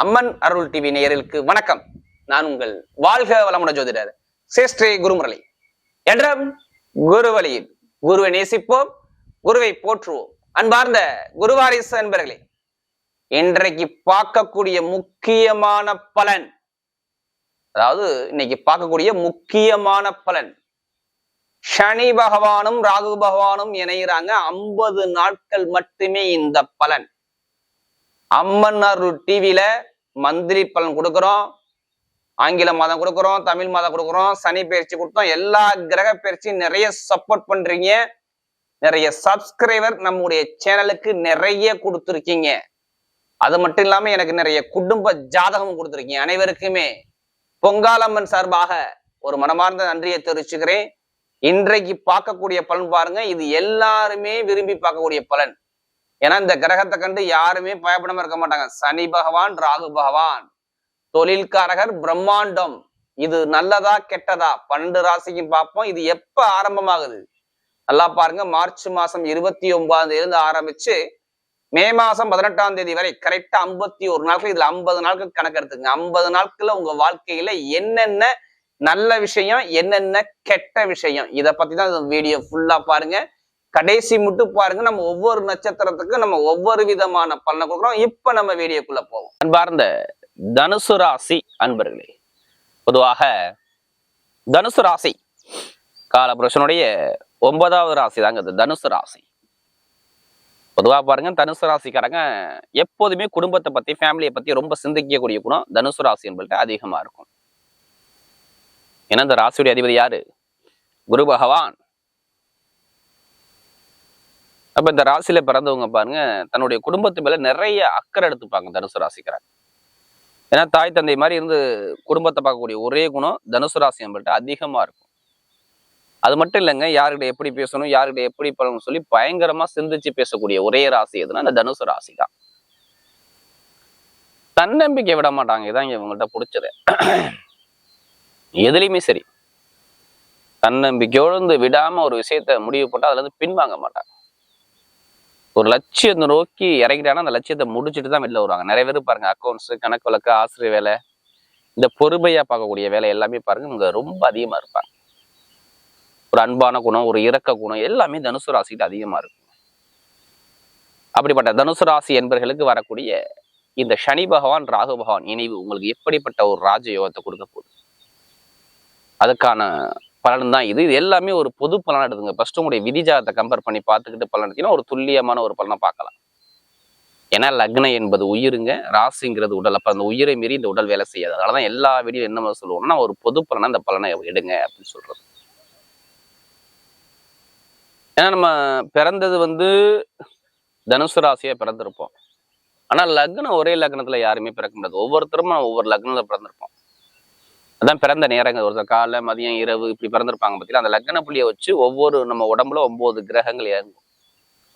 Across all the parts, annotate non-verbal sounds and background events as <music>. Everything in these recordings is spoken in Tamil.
அம்மன் அருள் டிவி நேயர்களுக்கு வணக்கம். நான் உங்கள் வாழ்க வளமுட ஜோதிடர் சேஷ்டே குருமுரளி. என்றும் குரு வழியில் குருவை நேசிப்போம் குருவை போற்றுவோம். அன்பார்ந்த குருவாரிசு அன்பர்களே இன்றைக்கு பார்க்கக்கூடிய முக்கியமான பலன் அதாவது இன்னைக்கு பார்க்கக்கூடிய முக்கியமான பலன் சனி பகவானும் ராகு பகவானும் இணைகிறாங்க ஐம்பது நாட்கள் மட்டுமே இந்த பலன். அம்மன்னார் டிவியில மந்திரி பலன் கொடுக்குறோம். ஆங்கில மாதம் கொடுக்குறோம் தமிழ் மாதம் கொடுக்குறோம் சனி பயிற்சி கொடுத்தோம். எல்லா கிரக பயிற்சியும் நிறைய சப்போர்ட் பண்றீங்க. நிறைய சப்ஸ்கிரைபர் நம்முடைய சேனலுக்கு நிறைய கொடுத்துருக்கீங்க. அது மட்டும் இல்லாம எனக்கு நிறைய குடும்ப ஜாதகம் கொடுத்துருக்கீங்க அனைவருக்குமே. பொங்காலம்மன் சார்பாக ஒரு மனமார்ந்த நன்றியை தெரிவிச்சுக்கிறேன். இன்றைக்கு பார்க்கக்கூடிய பலன் பாருங்க. இது எல்லாருமே விரும்பி பார்க்கக்கூடிய பலன். ஏன்னா இந்த கிரகத்தை கண்டு யாருமே பயப்படாம இருக்க மாட்டாங்க. சனி பகவான் ராகு பகவான். தொழில்காரகர் பிரம்மாண்டம். இது நல்லதா கெட்டதா? பன்னெண்டு ராசிக்கும் பார்ப்போம். இது எப்ப ஆரம்பமாகுது? நல்லா பாருங்க. மார்ச் மாசம் இருபத்தி ஒன்பதாம் தேதி இருந்து ஆரம்பிச்சு மே மாசம் பதினெட்டாம் தேதி வரை கரெக்டா ஐம்பத்தி ஒரு நாட்கள். இதுல ஐம்பது நாட்கள் கணக்கு எடுத்துங்க ஐம்பது நாட்கள்ல உங்க வாழ்க்கையில என்னென்ன நல்ல விஷயம் என்னென்ன கெட்ட விஷயம்? இதை பத்தி தான் வீடியோ ஃபுல்லா பாருங்க. கடைசி மட்டும் பாருங்க நம்ம ஒவ்வொரு நட்சத்திரத்துக்கும் நம்ம ஒவ்வொரு விதமான பலனை கொடுக்குறோம். இப்ப நம்ம வீடியோக்குள்ள போவோம். அன்பார்ந்த தனுசு ராசி அன்பர்களே பொதுவாக தனுசு ராசி காலபுருஷனுடைய ஒன்பதாவது ராசி தாங்க தனுசு ராசி. பொதுவா பாருங்க தனுசு ராசிக்காரங்க எப்போதுமே குடும்பத்தை பத்தி ஃபேமிலியை பத்தி ரொம்ப சிந்திக்கக்கூடிய குணம் தனுசு ராசி என்பது அதிகமா இருக்கும். ஏன்னா இந்த ராசியுடைய அதிபதி யாரு? குரு பகவான். அப்ப இந்த ராசியில பிறந்தவங்க பாருங்க தன்னுடைய குடும்பத்து மேல நிறைய அக்கறை எடுத்துப்பாங்க தனுசு ராசிக்கிறாங்க ஏன்னா தாய் தந்தை மாதிரி இருந்து குடும்பத்தை பார்க்கக்கூடிய ஒரே குணம் தனுசு ராசி நம்மள்ட்ட அதிகமா இருக்கும். அது மட்டும் இல்லைங்க யாருக்கிட்ட எப்படி பேசணும் யாருக்கிட்ட எப்படி பழகணும் சொல்லி பயங்கரமா சிந்திச்சு பேசக்கூடிய ஒரே ராசி எதுனா அந்த தனுசு ராசி தான் தன்னம்பிக்கை விட மாட்டாங்க இதான் இவங்கள்ட்ட பிடிச்சது. எதுலையுமே சரி. தன்னம்பிக்கையோடு விடாம ஒரு விஷயத்த முடிவு போட்டா அதுல இருந்து பின்வாங்க மாட்டாங்க. ஒரு லட்சியத்தை நோக்கி இறங்கிட்டாங்கன்னா அந்த லட்சியத்தை முடிச்சுட்டு தான் வெளில வருவாங்க. நிறைய பேர் பாருங்க அக்கௌண்ட்ஸ் கணக்கு வழக்கு ஆசிரியர் வேலை இந்த பொறுமையா பார்க்கக்கூடிய வேலை எல்லாமே பாருங்க இவங்க ரொம்ப அதிகமா இருப்பாங்க. ஒரு அன்பான குணம் ஒரு இறக்க குணம் எல்லாமே தனுசு ராசிகிட்ட அதிகமா இருக்கும். அப்படிப்பட்ட தனுசு ராசி என்பர்களுக்கு வரக்கூடிய இந்த சனி பகவான் ராகு பகவான் இணைவு உங்களுக்கு எப்படிப்பட்ட ஒரு ராஜயோகத்தை கொடுக்க போகுது? அதுக்கான பலன் தான் இது. இது எல்லாமே ஒரு பொது பலன் எடுத்துங்க ஃபர்ஸ்ட் உங்களுடைய விதிஜாதத்தை கம்பேர் பண்ணி பார்த்துக்கிட்டு பலன் எடுத்தீங்கன்னா ஒரு துல்லியமான ஒரு பலனை பார்க்கலாம். ஏன்னா லக்னம் என்பது உயிருங்க ராசிங்கிறது உடல். அப்போ அந்த உயிரை மீறி இந்த உடல் வேலை செய்யாது. அதனாலதான் எல்லா வீடியோ என்ன சொல்லுவோம்னா ஒரு பொது பலனை அந்த பலனை எடுங்க அப்படின்னு சொல்றது. ஏன்னா நம்ம பிறந்தது வந்து தனுசு ராசியாக பிறந்திருப்போம். ஆனால் லக்னம் ஒரே லக்னத்தில் யாருமே பிறக்க முடியாது. ஒவ்வொருத்தரும் ஒவ்வொரு லக்னத்தில் பிறந்திருப்போம். அதான் பிறந்த நேரங்கள். ஒருத்தர் காலை மதியம் இரவு இப்படி பிறந்திருப்பாங்க பார்த்தீங்கன்னா அந்த லக்ன புள்ளியை வச்சு ஒவ்வொரு நம்ம உடம்புல ஒம்பது கிரகங்கள் இறங்கும்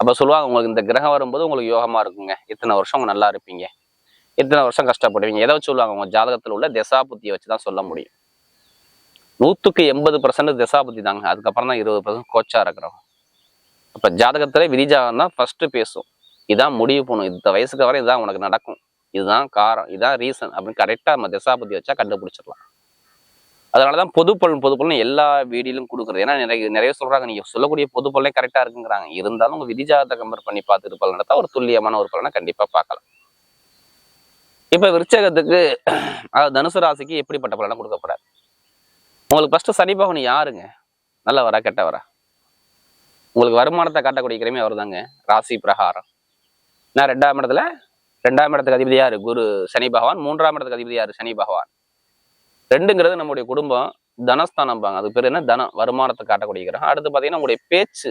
அப்போ சொல்லுவாங்க உங்களுக்கு இந்த கிரகம் வரும்போது உங்களுக்கு யோகமாக இருக்குங்க. இத்தனை வருஷம் உங்க நல்லா இருப்பீங்க. இத்தனை வருஷம் கஷ்டப்படுவீங்க. எதை வச்சு சொல்லுவாங்க? உங்கள் ஜாதகத்தில் உள்ள திசாபுத்தியை வச்சு தான் சொல்ல முடியும். நூற்றுக்கு எண்பது பர்சன்ட் திசாபுத்தி தாங்க. அதுக்கப்புறம் தான் இருபது பர்சன்ட் கோச்சாக இருக்கிறோம் அப்போ ஜாதகத்தில் விரிஜாகம் தான் ஃபஸ்ட்டு பேசும். இதான் முடிவு போகணும் இந்த வயசுக்கு வரை இதுதான் உனக்கு நடக்கும். இதுதான் காரம். இதுதான் ரீசன் அப்படின்னு கரெக்டாக நம்ம திசாபுத்தி வச்சா கண்டுபிடிச்சிடலாம். அதனாலதான் பொது பொதுப்பலன் பொதுப்பலன் எல்லா வீடியிலும் கொடுக்குறது. ஏன்னா நிறைய நிறைய சொல்றாங்க. நீங்க சொல்லக்கூடிய பொதுப்பலனே கரெக்டாக இருக்குங்கிறாங்க. இருந்தாலும் உங்க விதிஜாதத்தை கம்பேர் பண்ணி பார்த்துட்டு பலன் தான் ஒரு துல்லியமான ஒரு பலனை கண்டிப்பா பார்க்கலாம். இப்போ விருச்சகத்துக்கு அதாவது தனுசு ராசிக்கு எப்படிப்பட்ட பலனை கொடுக்க போறாரு? உங்களுக்கு ஃபர்ஸ்ட் சனி பகவான் யாருங்க? நல்லவரா கெட்டவரா? உங்களுக்கு வருமானத்தை காட்டக்கூடிய கிரமே அவர் தாங்க ராசி பிரகாரம். நான் ரெண்டாம் இடத்துல ரெண்டாம் இடத்துக்கு அதிபதி யார்? குரு சனி பகவான். மூன்றாம் இடத்துக்கு அதிபதி யார்? சனி பகவான். ரெண்டுங்கிறது நம்முடைய குடும்பம் தனஸ்தானம்பாங்க. அது பேர் என்ன? தனம் வருமானத்தை காட்டக்கூடிய கிரகம். அடுத்து பார்த்தீங்கன்னா உங்களுடைய பேச்சு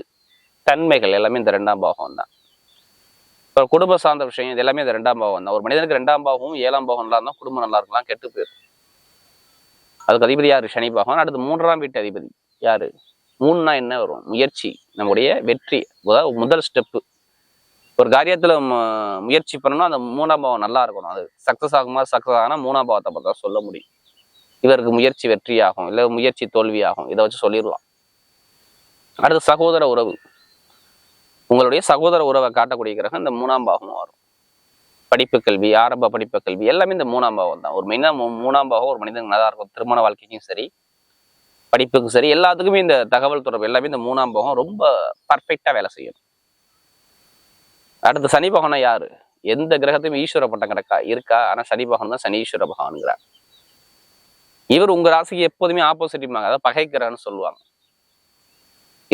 தன்மைகள் எல்லாமே இந்த ரெண்டாம் பாகம் தான் இப்போ குடும்ப சார்ந்த விஷயம் இது எல்லாமே இந்த ரெண்டாம் பாகம் தான் ஒரு மனிதனுக்கு ரெண்டாம் பாகமும் ஏழாம் பாகம் நல்லா இருந்தால் குடும்பம் நல்லா இருக்கலாம் கெட்டு போயிடும். அதுக்கு அதிபதி யாரு? சனி பாகம் அடுத்து மூன்றாம் வீட்டு அதிபதி யாரு? மூணுனா என்ன வரும்? முயற்சி நம்முடைய வெற்றி அதாவது முதல் ஸ்டெப்பு ஒரு காரியத்துல முயற்சி பண்ணணும் அந்த மூணாம் பாவம் நல்லா இருக்கணும். அது சக்ஸஸ் ஆகுமா சக்ஸஸ் ஆகுனா மூணாம் பாவத்தை பார்த்தா சொல்ல முடியும். இவருக்கு முயற்சி வெற்றியாகும் இல்லை முயற்சி தோல்வியாகும். இதை வச்சு சொல்லிடலாம் அடுத்து சகோதர உறவு. உங்களுடைய சகோதர உறவை காட்டக்கூடிய கிரகம் இந்த மூணாம் பாகமும் வரும். படிப்பு கல்வி ஆரம்ப படிப்பு கல்வி எல்லாமே இந்த மூணாம் பாகம் தான். ஒரு மெயினா மூணாம் பாகம் ஒரு மனிதனுக்கு நல்லா இருக்கும். திருமண வாழ்க்கைக்கும் சரி படிப்புக்கும் சரி எல்லாத்துக்குமே இந்த தகவல் தொடர்பு எல்லாமே இந்த மூணாம் பாகம் ரொம்ப பர்ஃபெக்டாக வேலை செய்யும். அடுத்து சனி பகவானா யாரு? எந்த கிரகத்தையும் ஈஸ்வர பட்டம் கிடக்கா? இருக்கா? ஆனா சனி பகவான் தான் சனீஸ்வர ஈஸ்வர இவர் உங்க ராசிக்கு எப்போதுமே ஆப்போசிட்டிம்பாங்க அதாவது பகைக்கிறான்னு சொல்லுவாங்க.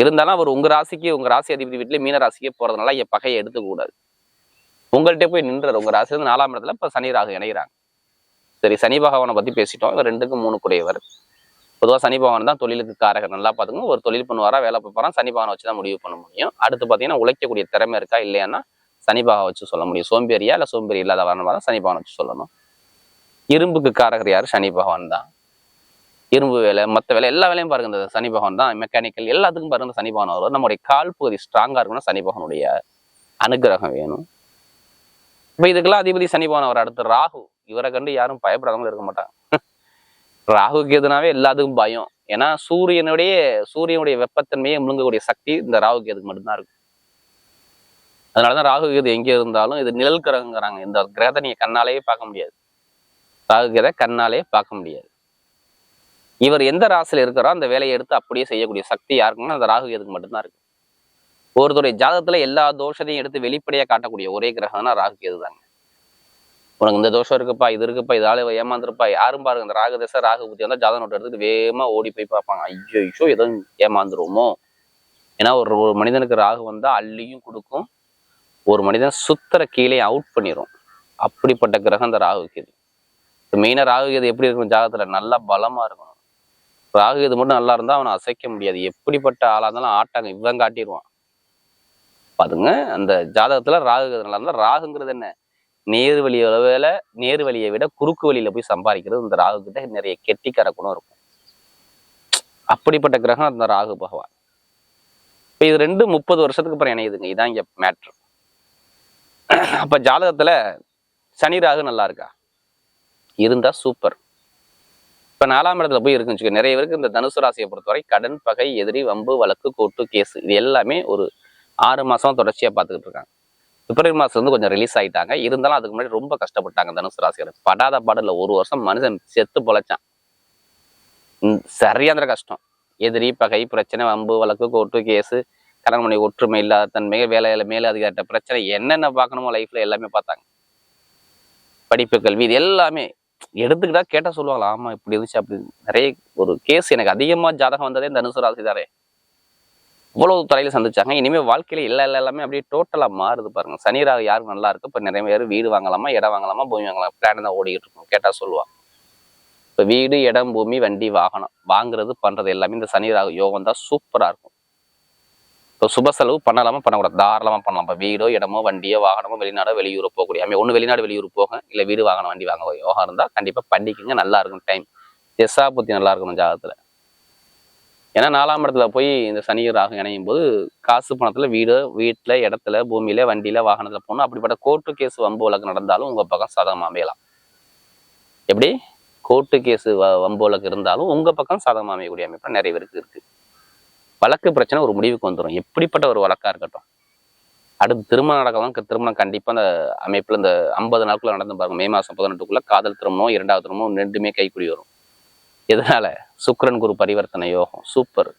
இருந்தாலும் அவர் உங்க ராசிக்கு உங்க ராசி அதிபதி வீட்டுல மீன ராசிக்கே போறதுனால என் பகையை எடுத்துக்கூடாது உங்கள்கிட்ட போய் நின்றார். உங்க ராசி வந்து நாலாம் இடத்துல இப்ப சனி ராகு இணைகிறாங்க சரி சனி பகவானை பத்தி பேசிட்டோம். இவர் ரெண்டுக்கும் மூணு குடையவர். பொதுவாக சனி பகவான் தான் தொழிலுக்கு காரகர். நல்லா பார்த்துங்க ஒரு தொழில் பண்ணுவாரா வேலை பார்ப்பாரா சனி பகவானை வச்சு தான் முடிவு பண்ண முடியும். அடுத்து பார்த்தீங்கன்னா உழைக்கக்கூடிய திறமை இருக்கா இல்லையான்னா சனி பகவான் வச்சு சொல்ல முடியும். சோம்பேறியா இல்லை சோம்பேறி இல்லாத வரணும் தான் சனி பகவான் வச்சு சொல்லணும். இரும்புக்கு காரகர் யார்? சனி பகவான் தான். இரும்பு வேலை மற்ற வேலை எல்லா வேலையும் பாருங்க. இந்த சனி பகவான் தான் மெக்கானிக்கல் எல்லாத்துக்கும் பாருங்க சனி பகவான் வரும் நம்முடைய கால் பகுதி ஸ்ட்ராங்காக இருக்கணும். சனி பகவானுடைய அனுகிரகம் வேணும். இப்போ இதுக்கெல்லாம் அதிபதி சனி பகவான் அவர் அடுத்து ராகு. இவரை கண்டு யாரும் பயப்படாமல் இருக்க மாட்டாங்க. <laughs> ராகுக்கு எதுனாவே எல்லாத்துக்கும் பயம். ஏன்னா சூரியனுடைய சூரியனுடைய வெப்பத்தன்மையை முழுங்கக்கூடிய சக்தி இந்த ராகுக்கு எதுக்கு மட்டும்தான் இருக்கு அதனாலதான் ராகு கேது எங்கே இருந்தாலும் இது நிழல் கிரகங்கிறாங்க. இந்த கிரகத்தை நீங்க கண்ணாலேயே பார்க்க முடியாது. ராகு கேதை கண்ணாலேயே பார்க்க முடியாது. இவர் எந்த ராசியில் இருக்கிறோ அந்த வேலையை எடுத்து அப்படியே செய்யக்கூடிய சக்தி யாருக்குன்னா அந்த ராகு கேதுக்கு மட்டும்தான் இருக்கு. ஒருத்தருடைய ஜாதகத்துல எல்லா தோஷத்தையும் எடுத்து வெளிப்படையா காட்டக்கூடிய ஒரே கிரகம்னா ராகு கேது தாங்க. உனக்கு இந்த தோஷம் இருக்குப்பா இது இருக்குப்பா இதால ஏமாந்துருப்பா யாரும் பாருங்க இந்த ராகு தசை ராகு புத்தி வந்தால் ஜாதக நோட்டு எடுத்துட்டு வேகமா ஓடி போய் பார்ப்பாங்க. ஐயோ ஐயோ ஏதோ ஏமாந்துருவோமோ? ஏன்னா ஒரு ஒரு மனிதனுக்கு ராகு வந்தால் அள்ளியும் கொடுக்கும். ஒரு மனிதன் சுத்தர கீழே அவுட் பண்ணிடும் அப்படிப்பட்ட கிரகம் இந்த ராகு கேது. மெயினாக ராகு கேது எப்படி இருக்கும் ஜாதகத்தில்? நல்லா பலமா இருக்கும். ராகு இது மட்டும் நல்லா இருந்தா அவனை அசைக்க முடியாது. எப்படிப்பட்ட ஆளா இருந்தாலும் ஆட்டாங்க இவன் காட்டிடுவான் பாருங்க அந்த ஜாதகத்துல ராகு நல்லா இருந்தா ராகுங்கிறது என்ன? நேர் வழி நேர் வழியை விட குறுக்கு வழியில போய் சம்பாதிக்கிறது இந்த ராகு கிட்ட நிறைய கெட்டிக்கார குணம் இருக்கும். அப்படிப்பட்ட கிரகம் அந்த ராகு பகவான். இப்போ இது ரெண்டு முப்பது வருஷத்துக்கு அப்புறம் இணையுதுங்க. இதான் இங்கே மேட்ரு அப்ப ஜாதகத்துல சனி ராகு நல்லா இருக்கா? இருந்தா சூப்பர் இப்ப நாலாம் இடத்துல போய் இருக்குன்னு நிறைய பேருக்கு இந்த தனுசு ராசியை பொறுத்தவரை கடன் பகை எதிரி வம்பு வழக்கு கோட்டு கேஸ் இது எல்லாமே ஒரு ஆறு மாசம் தொடர்ச்சியா பார்த்துக்கிட்டு இருக்காங்க. பிப்ரவரி மாசம் வந்து கொஞ்சம் ரிலீஸ் ஆயிட்டாங்க. இருந்தாலும் அதுக்கு முன்னாடி ரொம்ப கஷ்டப்பட்டாங்க தனுசு ராசிகள் படாத பாடல ஒரு வருஷம் மனுஷன் செத்து பொழைச்சான். சரியான கஷ்டம். எதிரி பகை பிரச்சனை வம்பு வழக்கு கோர்ட்டு கேஸு கணவன் ஒற்றுமை இல்லாத தன்மை வேலையில மேலதிகாரிட்ட பிரச்சனை என்னென்ன பார்க்கணுமோ லைஃப்ல எல்லாமே பார்த்தாங்க. படிப்பு கல்வி இது எல்லாமே எடுத்துக்கிட்டா கேட்டா சொல்லுவாங்களா ஆமா இப்படி இருந்துச்சு அப்படி நிறைய ஒரு கேஸ் எனக்கு அதிகமா ஜாதகம் வந்ததே தனுசு ராசி தாரே இவ்வளவு தலையில சந்திச்சாங்க. இனிமேல் வாழ்க்கையில எல்லா எல்லாமே அப்படியே டோட்டலா மாறுது பாருங்க. சனிராக யாருக்கு நல்லா இருக்கு? இப்ப நிறைய பேர் வீடு வாங்கலாமா இடம் வாங்கலாமா பூமி வாங்கலாம் பிளான் தான் ஓடிக்கிட்டு இருக்கும். கேட்டா சொல்லுவாங்க. இப்ப வீடு இடம் பூமி வண்டி வாகனம் வாங்குறது பண்றது எல்லாமே இந்த சனிராக யோகம் தான் சூப்பரா இருக்கும். இப்போ சுப செலவு பண்ணலாமா பண்ணக்கூடாது. தாராளமாக பண்ணலாம். இப்போ வீடோ இடமோ வண்டியோ வாகனமோ வெளிநாடோ வெளியூர் போகக்கூடிய அமைய ஒன்று வெளிநாடு வெளியூர் போக இல்லை வீடு வாகனம் வண்டி வாங்க யோகா இருந்தால் கண்டிப்பாக பண்ணிக்கங்க. நல்லா இருக்கும் டைம் எஸ்ஸா புத்தி நல்லா இருக்கணும் ஜாதகத்தில். ஏன்னா நாலாம் இடத்துல போய் இந்த சனி ராகு இணையும் போது காசு பணத்தில் வீடு வீட்டில் இடத்துல பூமியில வண்டியில வாகனத்தில் போகணும். அப்படிப்பட்ட கோர்ட்டு கேஸ் வம்பு வழக்கு நடந்தாலும் உங்கள் பக்கம் சாதகமா அமையலாம். எப்படி? கோர்ட்டு கேஸ் வம்பு வழக்கு இருந்தாலும் உங்கள் பக்கம் சாதகமா அமையக்கூடிய அமைப்பு நிறைய பேருக்கு இருக்குது வழக்கு பிரச்சனை ஒரு முடிவுக்கு வந்துடும் எப்படிப்பட்ட ஒரு வழக்கா இருக்கட்டும். அடுத்து திருமணம் நடக்கலாம் திருமணம் கண்டிப்பா அந்த அமைப்புல இந்த ஐம்பது நாட்குள்ள நடந்து பாருங்க. மே மாசம் பதினெட்டுக்குள்ள காதல் திருமணம் இரண்டாவது திருமணம் ரெண்டுமே கைக்குடி வரும். எதனால? சுக்கரன் குரு பரிவர்த்தனை யோகம். சூப்பர்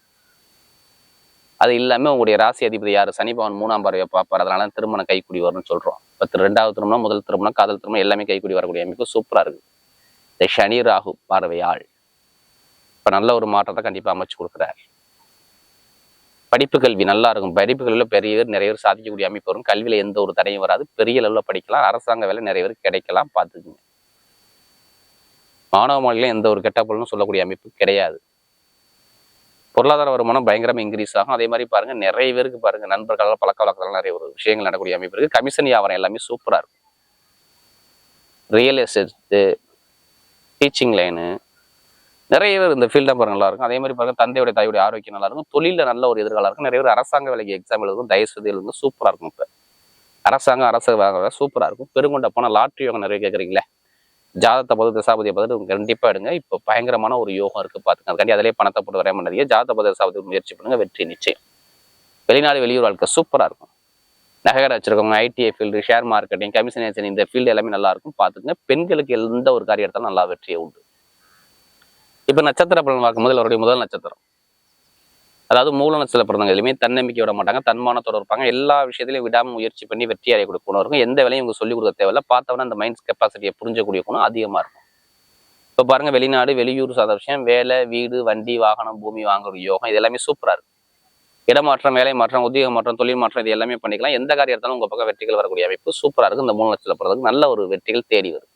அது இல்லாம உங்களுடைய ராசி அதிபதி யார்? சனி பவன் மூணாம் பறவை பார்ப்பார். அதனால திருமணம் கைக்குடி வரும்னு சொல்றோம். பத்து ரெண்டாவது திருமணம் முதல் திருமணம் காதல் திருமணம் எல்லாமே கைக்குடி வரக்கூடிய அமைப்பு சூப்பராக இருக்கு. இந்த சனி ராகு பார்வையாள் இப்ப நல்ல ஒரு மாற்றத்தை கண்டிப்பா அமைச்சு கொடுக்குறாரு. படிப்பு கல்வி நல்லா இருக்கும். படிப்பு கல்வியில் பெரிய பேர் நிறைய பேர் சாதிக்கக்கூடிய அமைப்பு வரும். கல்வியில் எந்த ஒரு தடையும் வராது. பெரிய லெவலில் படிக்கலாம். அரசாங்க வேலை நிறைய பேர் கிடைக்கலாம். பார்த்துக்குங்க. மாணவ மொழியில் எந்த ஒரு கெட்ட பொருளும் சொல்லக்கூடிய அமைப்பு கிடையாது. பொருளாதார வருமானம் பயங்கரமாக இன்க்ரீஸ் ஆகும். அதே மாதிரி பாருங்கள் நிறைய பேருக்கு பாருங்கள் நண்பர்களால் பழக்க வழக்கத்தால் நிறைய ஒரு விஷயங்கள் நடக்கூடிய அமைப்பு இருக்குது கமிஷன் வியாபாரம் எல்லாமே சூப்பராக இருக்கும். ரியல் எஸ்டேட்டு டீச்சிங் லைனு நிறைய பேர் இந்த ஃபீல்டாக பாருங்க நல்லா இருக்கும். அதே மாதிரி பாருங்க தந்தையுடைய தாயுடைய ஆரோக்கியம் நல்லா இருக்கும். தொழிலில் நல்ல ஒரு எதிர்காலம் இருக்கும். நிறைய பேர் அரசாங்க வேலைக்கு எக்ஸாம் எழுதும் தயவுசெய்து எழுதும் சூப்பராக இருக்கும் இப்போ. அரசாங்கம் அரசு சூப்பராக இருக்கும். பெருங்கொண்ட போனால் லாட்ரி யோகம் நிறைய கேட்குறீங்களே ஜாதத்தை பார்த்து தசாபதியை பார்த்துட்டு கண்டிப்பாக எடுங்க. இப்போ பயங்கரமான ஒரு யோகம் இருக்குது பார்த்துங்க அதுக்காண்டி அதிலே பணத்தை போட்டு வரைய பண்ணாதீங்க ஜாதக பத தசாபதி முயற்சி பண்ணுங்க வெற்றி நிச்சயம். வெளிநாடு வெளியூர் வாழ்க்கை சூப்பராக இருக்கும். நகைகடை வச்சிருக்கவங்க ITI field share marketing commission agent இந்த ஃபீல்டு எல்லாமே நல்லா இருக்கும். பார்த்துங்க பெண்களுக்கு எந்த ஒரு காரியம் எடுத்தாலும் நல்லா வெற்றியை உண்டு. இப்போ நட்சத்திர பலன் பார்க்கும்போது அவருடைய முதல் நட்சத்திரம். அதாவது மூல நட்சத்திர பிறந்தவங்க எதுவுமே தன்னம்பிக்கை விட மாட்டாங்க தன்மானத்தோட இருப்பாங்க. எல்லா விஷயத்திலையும் விடாம முயற்சி பண்ணி வெற்றி அடையக்கூடிய கொடுக்கணும் இருக்கும். எந்த வேலையும் இவங்க சொல்லிக் கொடுக்க தேவையில்ல. பார்த்தவொடனே அந்த மைண்ட்ஸ் கெப்பாசிட்டியை புரிஞ்சக்கூடிய குணம் அதிகமாக இருக்கும். இப்போ பாருங்க வெளிநாடு வெளியூர் சாத விஷயம். வேலை வீடு வண்டி வாகனம் பூமி வாங்குற யோகம் இது எல்லாமே சூப்பராக இருக்கும் இடமாற்றம் வேலை மாற்றம் உத்தியோக மாற்றம் தொழில் மாற்றம் இது எல்லாமே பண்ணிக்கலாம். எந்த காரியம் எடுத்தாலும் பக்கம் வெற்றிகள் வரக்கூடிய அமைப்பு சூப்பராக இருக்கும் இந்த மூணு லட்சத்தில் பிறந்ததுக்கு நல்ல ஒரு வெற்றிகள் தேடி வரும்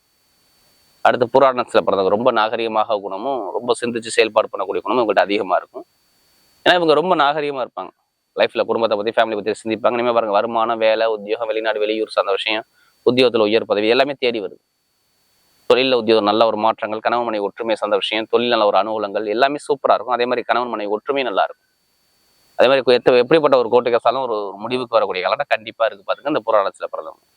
அடுத்து புராணத்தில் பிறந்தவங்க ரொம்ப நாகரிகமாக குணமும் ரொம்ப சிந்திச்சு செயல்பாடு பண்ணக்கூடிய குணமும் இவங்கள்ட்ட அதிகமா இருக்கும். ஏன்னா இவங்க ரொம்ப நாகரிகமாக இருப்பாங்க. லைஃப்ல குடும்பத்தை பத்தி ஃபேமிலி பத்தி சிந்திப்பாங்க. இனிமே பாருங்க வருமானம் வேலை உத்தியோகம் வெளிநாடு வெளியூர் சார்ந்த விஷயம் உத்தியோகத்தில் உயர் பதவி எல்லாமே தேடி வருது. தொழில உத்தியோகம் நல்ல ஒரு மாற்றங்கள் கணவன் மனைவி ஒற்றுமை சார்ந்த விஷயம் தொழில் நல்ல ஒரு அனுகூலங்கள் எல்லாமே சூப்பரா இருக்கும். அதே மாதிரி கணவன் மனைவி ஒற்றுமை நல்லா இருக்கும். அதே மாதிரி எத்த- எப்படிப்பட்ட ஒரு கோட்டை கேசாலும் ஒரு முடிவுக்கு வரக்கூடிய காலகட்டம் கண்டிப்பா இருக்கு பாருங்க இந்த புராணத்தில் பிறந்தவங்க.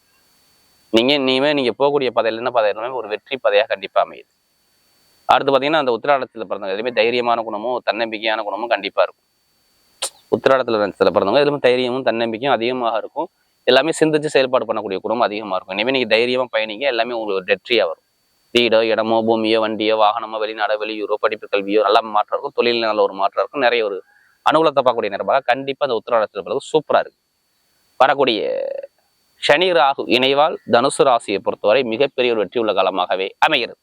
நீங்க இனிமே நீங்க போகக்கூடிய பதையில என்ன பதை எல்லாமே ஒரு வெற்றி பதையா கண்டிப்பா அமையுது. அடுத்து பாத்தீங்கன்னா அந்த உத்திராடத்தில் பிறந்தவங்க எதுவுமே தைரியமான குணமும் தன்னம்பிக்கையான குணமும் கண்டிப்பா இருக்கும். உத்திராடத்தில் பிறந்தவங்க எதுவுமே தைரியமும் தன்னம்பிக்கையும் அதிகமாக இருக்கும். எல்லாமே சிந்திச்சு செயல்பாடு பண்ணக்கூடிய குடும்பம் அதிகமா இருக்கும். இனிமே நீங்க தைரியமா பயணிங்க எல்லாமே உங்களுக்கு ஒரு வெற்றியா வரும். வீடோ இடமோ பூமியோ வண்டியோ வாகனமோ வெளிநாடோ வெளியூரோ படிப்பு கல்வியோ நல்ல மாற்றம் இருக்கும். தொழில் நல்ல ஒரு மாற்றம் இருக்கும். நிறைய ஒரு அனுகூலத்தை பார்க்கக்கூடிய நேரமாக கண்டிப்பா அந்த உத்திராடத்தில் பிறகு சூப்பரா இருக்கு. வரக்கூடிய சனி ராகு இணைவால் தனுசு ராசியை பொறுத்தவரை மிகப்பெரிய ஒரு வெற்றி உள்ள காலமாகவே அமைகிறது.